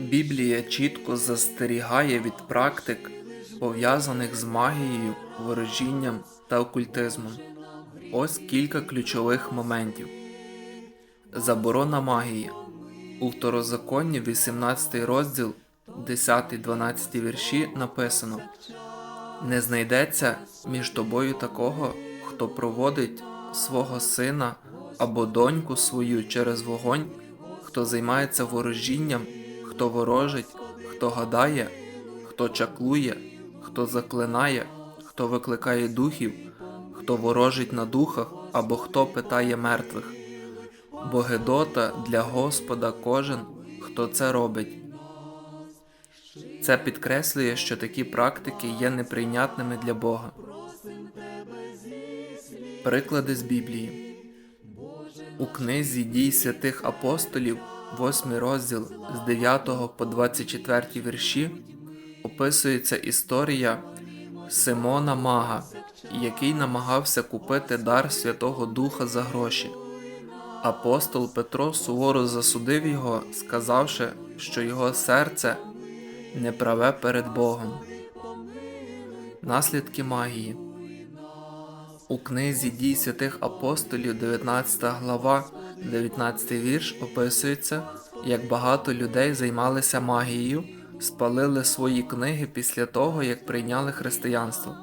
Біблія чітко застерігає від практик, пов'язаних з магією, ворожінням та окультизмом. Ось кілька ключових моментів. Заборона магії. У второзаконні 18 розділ, 10-12 вірші написано: Не знайдеться між тобою такого, хто проводить свого сина або доньку свою через вогонь, хто займається ворожінням, хто ворожить, хто гадає, хто чаклує, хто заклинає, хто викликає духів, хто ворожить на духах або хто питає мертвих. Бо Гедота для Господа кожен, хто це робить. Це підкреслює, що такі практики є неприйнятними для Бога. Приклади з Біблії. У книзі дій святих апостолів, 8 розділ з 9 по 24 вірші, описується історія Симона Мага, який намагався купити дар Святого Духа за гроші. Апостол Петро суворо засудив його, сказавши, що його серце неправе перед Богом. Наслідки магії. У книзі дій святих апостолів, 19 глава, 19 вірш описується, як багато людей займалися магією, спалили свої книги після того, як прийняли християнство.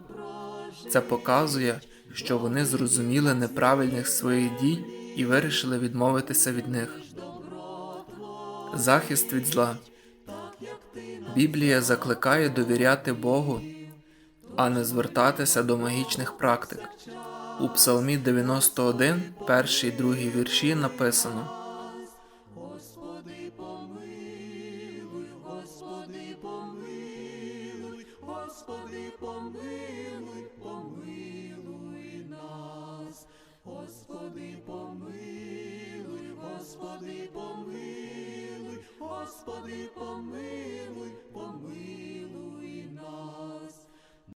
Це показує, що вони зрозуміли неправильних своїх дій і вирішили відмовитися від них. Захист від зла. Біблія закликає довіряти Богу, а не звертатися до магічних практик. У Псалмі 91, перший, другий вірші написано: Господи помилуй, Господи помилуй,